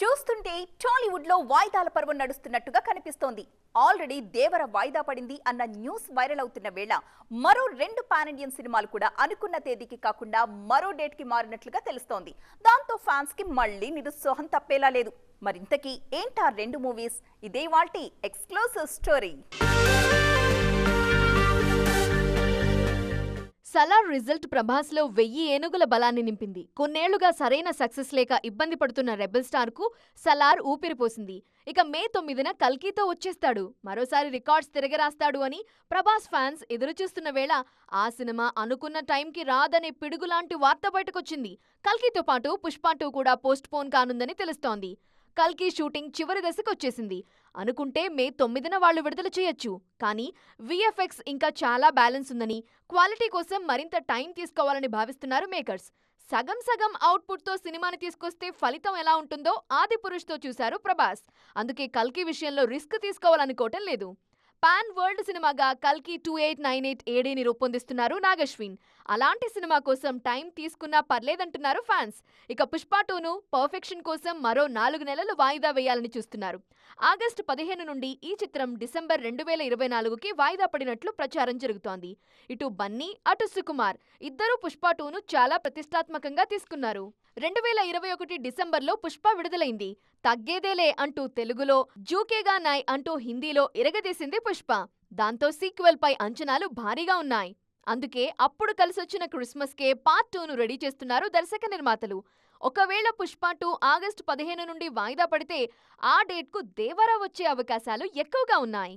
చూస్తుంటే టాలీవుడ్లో వాయిదాల పర్వం నడుస్తున్నట్టుగా కనిపిస్తోంది. ఆల్రెడీ దేవర వాయిదా పడింది అన్న న్యూస్ వైరల్ అవుతున్న వేళ మరో రెండు పాన్ ఇండియన్ సినిమాలు కూడా అనుకున్న తేదీకి కాకుండా మరో డేట్కి మారినట్లుగా తెలుస్తోంది. దాంతో ఫ్యాన్స్కి మళ్ళీ నిరుత్సాహం తప్పేలా లేదు. మరింతకీ ఏంటా రెండు మూవీస్? ఇదే వాల్టి ఎక్స్క్లూసివ్ స్టోరీ. సలార్ రిజల్ట్ ప్రభాస్లో వెయ్యి ఏనుగుల బలాన్ని నింపింది. కొన్నేళ్ళుగా సరైన సక్సెస్ లేక ఇబ్బంది పడుతున్న రెబల్ స్టార్కు సలార్ ఊపిరిపోసింది ఇక మే తొమ్మిదిన కల్కీతో వచ్చేస్తాడు. మరోసారి రికార్డ్స్ తిరగరాస్తాడు అని ప్రభాస్ ఫ్యాన్స్ ఎదురుచూస్తున్న వేళ ఆ సినిమా అనుకున్న టైంకి రాదనే పిడుగులాంటి వార్త బయటకొచ్చింది. కల్కీతో పాటు పుష్ప టూ కూడా పోస్ట్ పోన్ కానుందని తెలుస్తోంది. కల్కి షూటింగ్ చివరి దశకు వచ్చేసింది. అనుకుంటే మే తొమ్మిదిన వాళ్ళు విడుదల చేయొచ్చు. కానీ విఎఫ్ఎక్స్ ఇంకా చాలా బ్యాలెన్స్ ఉందని క్వాలిటీ కోసం మరింత టైం తీసుకోవాలని భావిస్తున్నారు మేకర్స్. సగం సగం అవుట్పుట్తో సినిమాని తీసుకొస్తే ఫలితం ఎలా ఉంటుందో ఆది పురుష్తో చూశారు ప్రభాస్. అందుకే కల్కి విషయంలో రిస్క్ తీసుకోవాలనుకోవటం లేదు. పాన్ వరల్డ్ సినిమాగా కల్కి టూ ఎయిట్ నైన్ ఎయిట్ ఏడీని రూపొందిస్తున్నారు నాగశ్విన్. అలాంటి సినిమా కోసం టైం తీసుకున్నా పర్లేదంటున్నారు ఫ్యాన్స్. ఇక పుష్ప టూను పర్ఫెక్షన్ కోసం మరో నాలుగు నెలలు వాయిదా వేయాలని చూస్తున్నారు. ఆగస్టు పదిహేను నుండి ఈ చిత్రం డిసెంబర్ రెండు వేల ఇరవై నాలుగుకి వాయిదా పడినట్లు ప్రచారం జరుగుతోంది. ఇటు బన్నీ అటు సుకుమార్. ఇద్దరూ పుష్ప టూను చాలా ప్రతిష్టాత్మకంగా తీసుకున్నారు. రెండు వేల ఇరవై ఒకటి డిసెంబర్లో పుష్ప విడుదలైంది. తగ్గేదేలే అంటూ తెలుగులో జూకేగా నాయ్ అంటూ హిందీలో ఇరగదీసింది పుష్ప. దాంతో సీక్వెల్ పై అంచనాలు భారీగా ఉన్నాయి. అందుకే అప్పుడు కలిసొచ్చిన క్రిస్మస్కే పార్ట్ టూను రెడీ చేస్తున్నారు దర్శక నిర్మాతలు. ఒకవేళ పుష్ప టూ ఆగస్టు పదిహేను నుండి వాయిదా పడితే ఆ డేట్కు దేవరా వచ్చే అవకాశాలు ఎక్కువగా ఉన్నాయి.